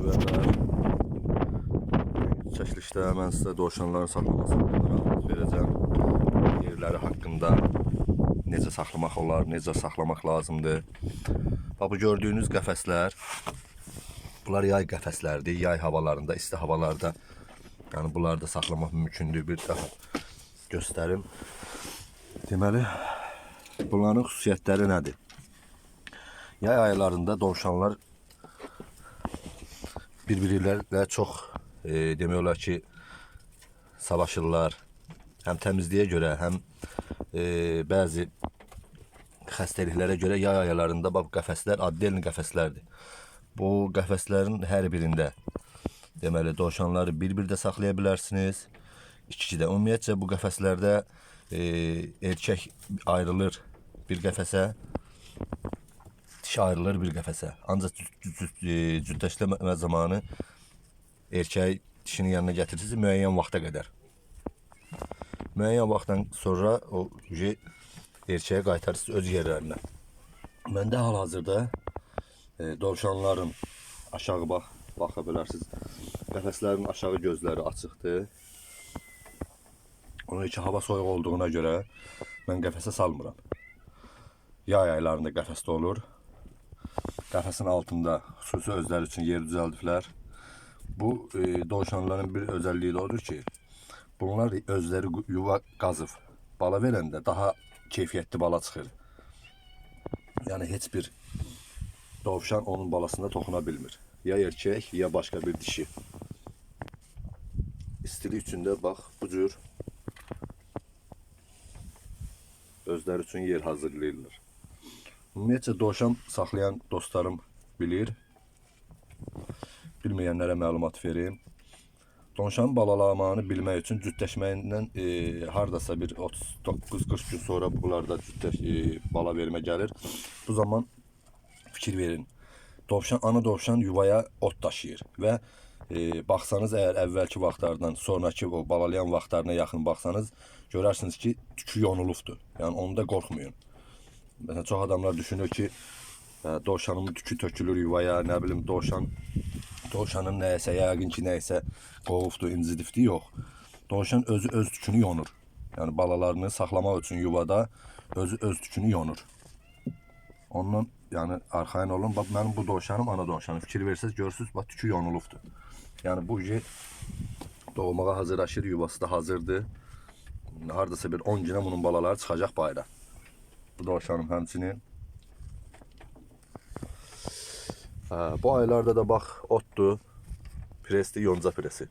sevərlər. Çəkilişdə mən sizə dovşanların saxlaması haqqında verəcəm. Yerləri haqqında necə saxlamaq olar, necə saxlamaq lazımdır. Bax bu gördüyünüz qəfəslər bunlar yay qəfəslərdir. Yay havalarında, isti havalarda yəni bunları da saxlamaq mümkündür. Bir dəfə göstərim. Deməli bunların xüsusiyyətləri nədir? Yay aylarında dovşanlar bir-birilərlə çox e, demək olar ki, savaşırlar. Həm təmizliyə görə, həm e, bəzi xəstəliklərə görə yay aylarında bax qəfəslər addelin qəfəslərdir. Bu qəfəslərin hər birində deməli dovşanları bir-birdə saxlaya bilərsiniz. İkidə. Ümumiyyətcə bu qəfəslərdə e, erkək ayrılır bir qəfəsə, ayrılır bir qəfəsə. Ancaq cüt- cüt- cüt- cütləşmə zamanı erkək dişinin yanına gətirirsiniz müəyyən vaxta qədər. Müəyyən vaxtdan sonra o erkəyə qaytarırsınız öz yerlərinə. Məndə hal-hazırda e, dovşanların aşağı bax, baxa bilərsiniz. Qəfəslərin aşağı gözləri açıqdır. Onun için hava soyuq olduğuna görə mən qəfəsə salmıram. Yay aylarında qəfəsdə olur. Qəfəsin altında xüsusi özləri üçün yer düzəldiblər. Bu e, dovşanların bir özəlliyi də odur ki, bunlar özləri yuva qazıb bala verəndə daha keyfiyyətli bala çıxır. Yəni heç bir dovşan onun balasına toxuna bilmir. Ya erkək, ya başqa bir dişi. İstilik üçün də bax bu cür özləri üçün yer hazırlayırlar. Ümumiyyətcə dovşan saxlayan dostlarım bilir. Bilməyənlərə məlumat verim. Dovşanın balalamanı bilmək üçün cütləşməyindən e, hardasa bir 39-40 gün sonra bunlarda cütləş e, bala vermə gəlir. Bu zaman fikir verin. Dovşan ana dovşan yuvaya ot daşıyır və e, baxsanız əgər əvvəlki vaxtlardan sonrakı o balalayan vaxtlarına yaxın baxsanız görərsiniz ki, tükü yonulubdur. Yəni onda qorxmayın. Məsələn çox adamlar düşünür ki, ə, dovşanın tükü tökülür yuvaya, nə bilim dovşan dovşanın nəyəsə yəqin ki, nəyəsə qovubdur, incidibdir, yox. Dovşan özü öz tükünü yonur. Yəni balalarını saxlamaq üçün yuvada özü öz tükünü yonur. Ondan yəni arxayın olun. Bax mənim bu dovşanım ana dovşanım. Fikir versəz görürsüz, bax tükü yonulubdur. Yəni bu uje doğmağa hazırlaşır, yuvası da hazırdır. Hardasa bir 10 günə bunun balaları çıxacaq bayra. Bu dovşanım həmçinin. Hə, bu aylarda da bax otdur. Presli yonca presi.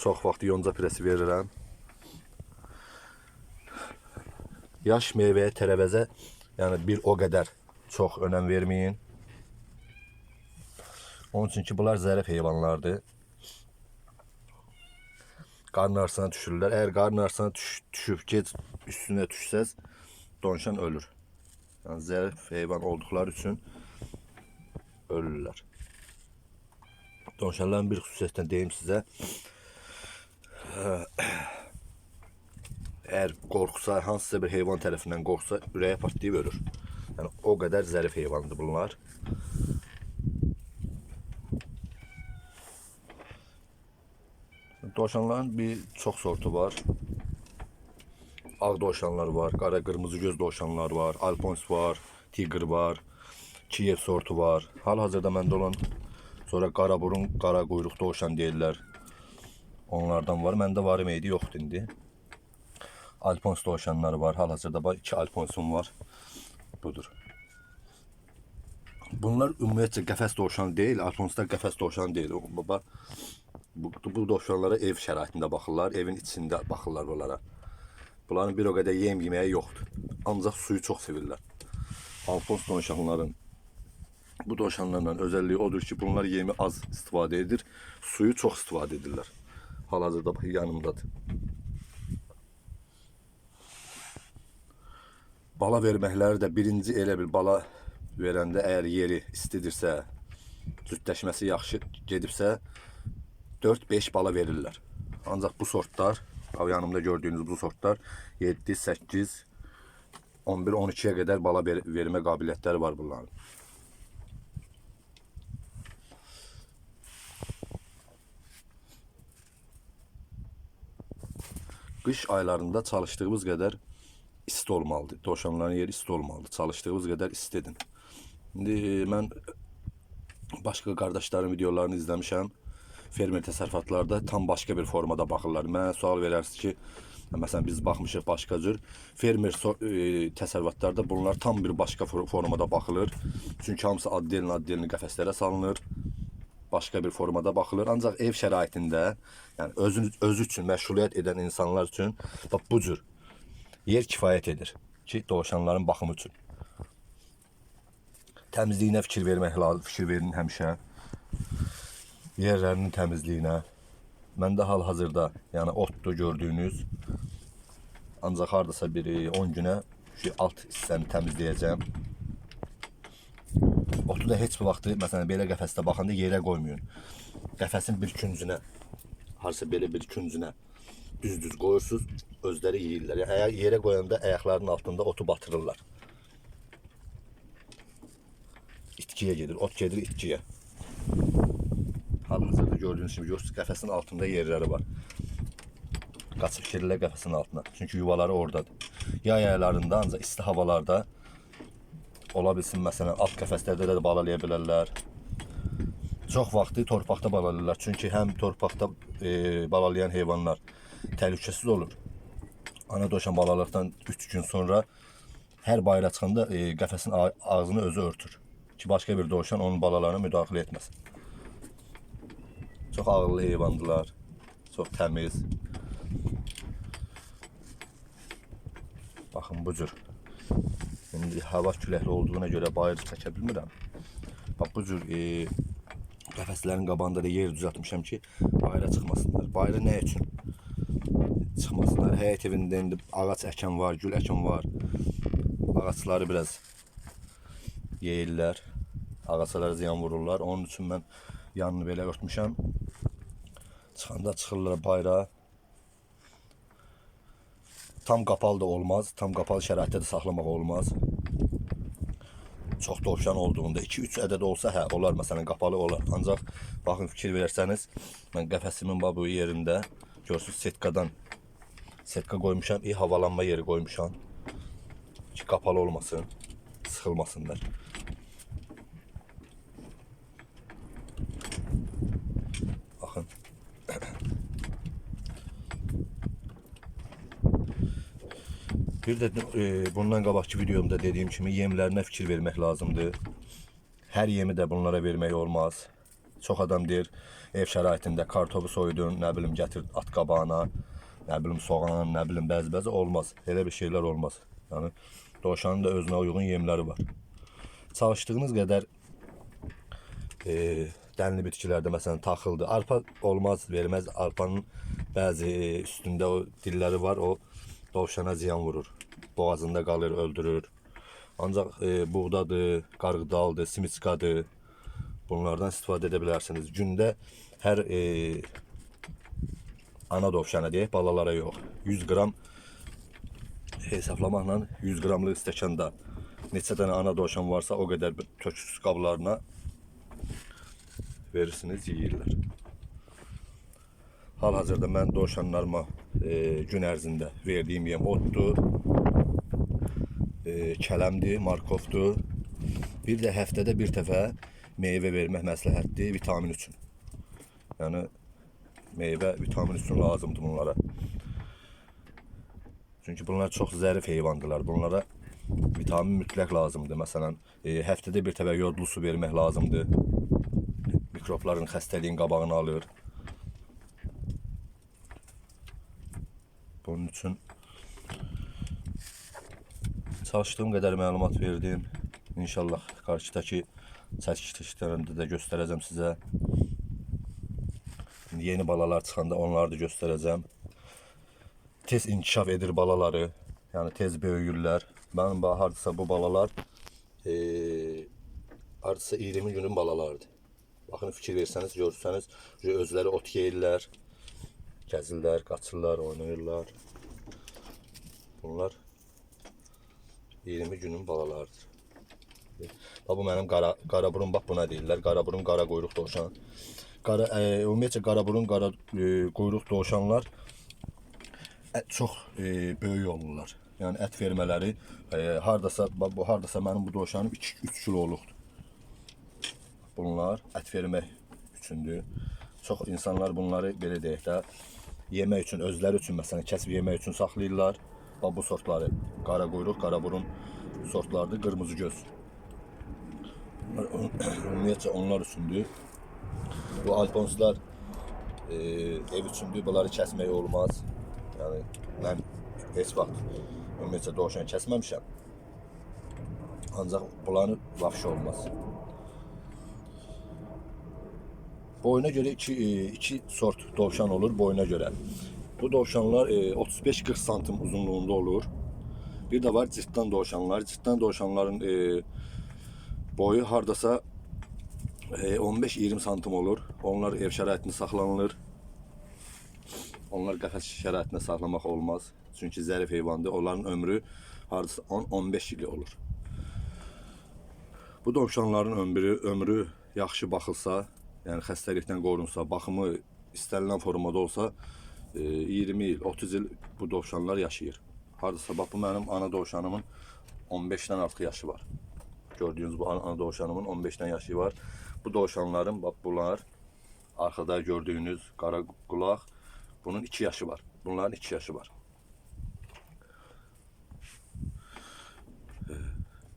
Çox vaxt yonca presi verirəm. Yaş meyvəyə, tərəvəzə yəni bir o qədər çox önəm verməyin. Onun üçün ki, bunlar zərif heyvanlardır. Qarın ağrısına düşürlər. Əgər qarın ağrısına düş, düşüb gec üstünə düşsəz, donşan ölür. Yəni zərif heyvan olduqları üçün ölürlər. Donşanların bir xüsusiyyətindən deyim sizə. Əgər qorxsa, hansısa bir heyvan tərəfindən qorxsa, ürəyə partlayıb ölür. Yəni o qədər zərif heyvandır bunlar. Dovşanların bir çox sortu var. Ağ dovşanlar var, qara qırmızı göz dovşanlar var, alpons var, tigr var, Kiyev sortu var. Hal-hazırda məndə olan sonra qara burun, qara quyruq dovşan deyirlər. Onlardan var. Məndə var idi, yoxdur indi. Alpons dovşanları var. Hal-hazırda bax iki alponsum var. Budur. Bunlar ümumiyyətcə qəfəs dovşan deyil, alponslar qəfəs dovşan deyil. Baba bu, bu dovşanlara ev şəraitində baxırlar, evin içində baxırlar bunlara. Bunların bir o qədər yem yeməyi yoxdur. Ancaq suyu çox sevirlər. Alfons dovşanların bu dovşanlarla özəlliyi odur ki, bunlar yemi az istifadə edir, suyu çox istifadə edirlər. Hal-hazırda yanımdadır. Bala verməkləri də birinci elə bir bala verəndə əgər yeri istidirsə, cütləşməsi yaxşı gedibsə 4-5 bala verirlər. Ancaq bu sortlar, Pavyanımda gördüyünüz bu sortlar 7, 8, 11, 12'yə qədər bala vermə qabiliyyətləri var bunların. Qış aylarında çalışdığımız qədər isti olmalıdır. Dovşanların yeri isti olmalıdır. Çalışdığımız qədər isti edin. İndi mən başqa videolarını izləmişəm. Fermer təsərrüfatlarda tam başqa bir formada baxırlar. Mənə sual verərsiniz ki, məsələn biz baxmışıq başqa cür. Fermer so e, təsərrüfatlarda bunlar tam bir başqa for- formada baxılır. Çünki hamısı addelin addelin qəfəslərə salınır. Başqa bir formada baxılır. Ancaq ev şəraitində, yəni özü özü üçün məşğuliyyət edən insanlar üçün bax bu cür yer kifayət edir ki, dovşanların baxımı üçün. Təmizliyinə fikir vermək lazım, fikir verin həmişə. Yerlərinin təmizliyinə. Məndə hal-hazırda, yəni otdur gördüyünüz. Ancaq hardasa bir e, 10 günə şu alt hissəni təmizləyəcəm. Otu da heç bir vaxtı, məsələn, belə qəfəsdə baxanda yerə qoymayın. Qəfəsin bir küncünə, harasa belə bir küncünə düz-düz qoyursunuz, özləri yeyirlər. Yəni əgər yerə qoyanda ayaqlarının altında otu batırırlar. İtkiyə gedir, ot gedir itkiyə. Hal-hazırda gördüyünüz kimi görürsünüz, qəfəsin altında yerləri var. Qaçıb girirlər qəfəsin altına. Çünki yuvaları oradadır. Yay aylarında ancaq isti havalarda ola bilsin məsələn alt qəfəslərdə də balalaya bilərlər. Çox vaxtı torpaqda balalayırlar. Çünki həm torpaqda e, balalayan heyvanlar təhlükəsiz olur. Ana dovşan balaladıqdan 3 gün sonra hər bayıra çıxanda e, qəfəsin ağ- ağzını özü örtür. Ki başqa bir dovşan onun balalarına müdaxilə etməsin. Çox ağıllı heyvandılar. Çox təmiz. Baxın bu cür. İndi hava küləkli olduğuna görə bayır çəkə bilmirəm. Bax bu cür e, qəfəslərin qabağında da yer düzəltmişəm ki, bayıra çıxmasınlar. Bayıra nə üçün? Çıxmasınlar. Həyət evində indi ağac əkən var, gül əkən var. Ağacları biraz yeyirlər. Ağaçlara ziyan vururlar. Onun üçün mən yanını belə örtmüşəm. Çıxanda çıxırlar bayıra. Tam qapalı da olmaz. Tam qapalı şəraitdə də saxlamaq olmaz. Çox dovşan olduğunda 2-3 ədəd olsa hə, olar məsələn qapalı olar. Ancaq baxın fikir versəniz, mən qəfəsimin bu yerində görürsüz setkadan setka qoymuşam, iyi havalanma yeri qoymuşam ki qapalı olmasın, sıxılmasınlar. Baxın. Də e, bundan qabaqki videomda dediyim kimi yemlərinə fikir vermək lazımdır. Hər yemi də bunlara vermək olmaz. Çox adam deyir, ev şəraitində kartofu soydun, nə bilim gətir at qabağına, nə bilim soğan, nə bilim bəzi-bəzi olmaz. Elə bir şeylər olmaz. Yəni dovşanın da özünə uyğun yemləri var. Çalışdığınız qədər e, dənli bitkilərdə məsələn taxıldı. Arpa olmaz, verməz. Arpanın bəzi üstündə o dilləri var, o dovşana ziyan vurur. Boğazında qalır, öldürür. Ancaq e, buğdadır, qarğıdaldır, simiskadır. Bunlardan istifadə edə bilərsiniz. Gündə hər e, ana dovşana deyək, balalara yox. 100 qram hesablamaqla 100 qramlıq stəkanda neçə dənə ana dovşan varsa o qədər töküsüz qablarına verirsiniz, yeyirlər. Hal-hazırda mən dovşanlarıma e, gün ərzində verdiyim yem otdur, e, kələmdir, markovdur. Bir də həftədə bir dəfə meyvə vermək məsləhətdir vitamin üçün. Yəni meyvə vitamin üçün lazımdır bunlara. Çünki bunlar çox zərif heyvandılar. Bunlara vitamin mütləq lazımdır. Məsələn, e, həftədə bir dəfə yodlu su vermək lazımdır. Mikrobların xəstəliyin qabağını alır. Bunun üçün çalışdığım qədər məlumat verdim. İnşallah qarşıdakı çəkilişlərində də göstərəcəm sizə. İndi yeni balalar çıxanda onları da göstərəcəm. Tez inkişaf edir balaları. Yəni tez böyüyürlər. Mənim hardasa bu balalar eee hardasa 20 günün balalarıdır. Baxın fikir versəniz, görsəniz, özləri ot yeyirlər, gəzirlər, qaçırlar, oynayırlar. Bunlar 20 günün balalarıdır. Bax bu mənim qara qaraburun bax buna deyirlər. Qaraburun qara quyruq dovşan. Qara e, ümumiyyətcə qaraburun qara e, quyruq dovşanlar çox e, böyük olurlar. Yəni ət vermələri e, hardasa bax bu hardasa mənim bu dovşanım 2-3 kiloluqdur. Bunlar ət vermək üçündür. Çox insanlar bunları belə deyək də yemək üçün, özləri üçün məsələn kəsib yemək üçün saxlayırlar. Bax bu sortları qara quyruq, qara burun sortlardır, qırmızı göz. Bunlar Ümumiyyətcə onlar üçündür. Bu alponslar e, ev üçündür. Bunları kəsmək olmaz. Yəni mən heç vaxt ümumiyyətcə dovşan kəsməmişəm. Ancaq bunları vəfş olmaz. Boyuna göre iki, e, iki sort dovşan olur boyuna göre. Bu dovşanlar e, 35-40 santim uzunluğunda olur. Bir de var cırtdan dovşanlar. Cırtdan dovşanların e, boyu hardasa e, 15-20 santim olur. Onlar ev şəraitində saxlanılır. Onlar qəfəs şəraitində saxlamaq olmaz. Çünki zərif heyvandır. Onların ömrü hardasa 10-15 il olur. Bu dovşanların ömrü, ömrü yaxşı baxılsa, yəni xəstəlikdən qorunsa, baxımı istənilən formada olsa, e, 20 il, 30 il bu dovşanlar yaşayır. Hardasa bax bu mənim ana dovşanımın 15-dən artıq yaşı var. Gördüyünüz bu ana, dovşanımın 15-dən yaşı var. Bu dovşanların bax bunlar arxada gördüyünüz qara qulaq bunun 2 yaşı var. Bunların 2 yaşı var.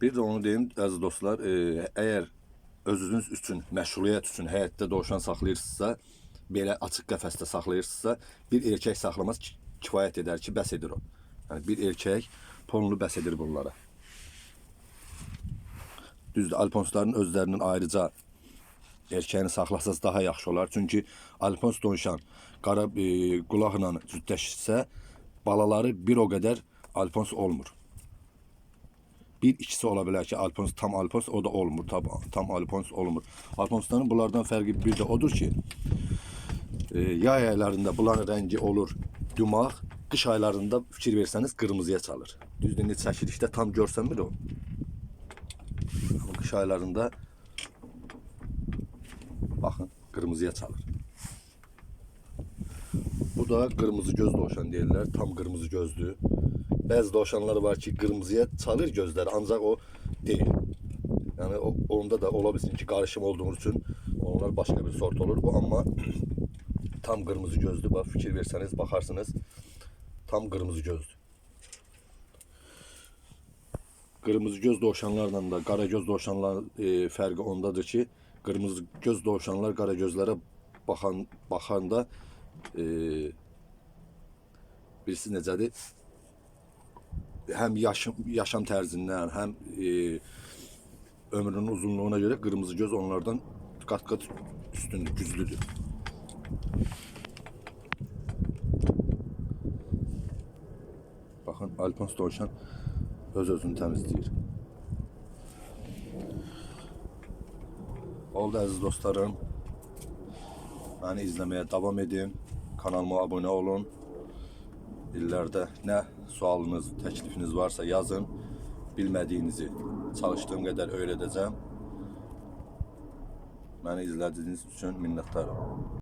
Bir də onu deyim, əziz dostlar, e, əgər özünüz üçün, məşğuliyyət üçün həyətdə dovşan saxlayırsınızsa, belə açıq qəfəsdə saxlayırsınızsa, bir erkək saxlamaq ki- kifayət edər ki, bəs edir o. Yəni bir erkək tonlu bəs edir bunlara. Düzdür, alponsların özlərinin ayrıca erkəyini saxlasanız daha yaxşı olar. Çünki alpons dovşan qara e, qulaqla cütləşsə, balaları bir o qədər alpons olmur. Bir ikisi ola bilər ki, alpons tam alpons o da olmur. Tam, tam alpons olmur. Alponsların bunlardan fərqi bir də odur ki, e, yay aylarında bunların rəngi olur yumaq, qış aylarında fikir versəniz qırmızıya çalır. Düzdür, indi çəkilişdə tam görsənmir o. Amma qış aylarında baxın qırmızıya çalır. Bu da qırmızı göz dovşan deyirlər. Tam qırmızı gözdür. Bəzi dovşanlar var ki, qırmızıya çalır gözləri, ancaq o deyil. Yəni onda da ola bilsin ki, qarışım olduğu üçün onlar başqa bir sort olur bu, amma tam qırmızı gözdür. Bax fikir versəniz, baxarsınız, tam qırmızı gözdür. Qırmızı göz dovşanlarla da qara göz dovşanların e, fərqi ondadır ki, qırmızı göz dovşanlar qara gözlərə baxan baxanda e, birisi necədir? Həm yaşam, yaşam tərzindən, həm e, ömrünün uzunluğuna göre qırmızı göz onlardan qat-qat üstündür, güclüdür. Baxın, Alpons dovşan öz-özünü təmizləyir. Oldu əziz dostlarım. Məni izləməyə davam edin. Kanalıma abunə olun. İllərdə nə sualınız, təklifiniz varsa yazın. Bilmədiyinizi çalışdığım qədər öyrədəcəm. Məni izlədiyiniz üçün minnətdaram.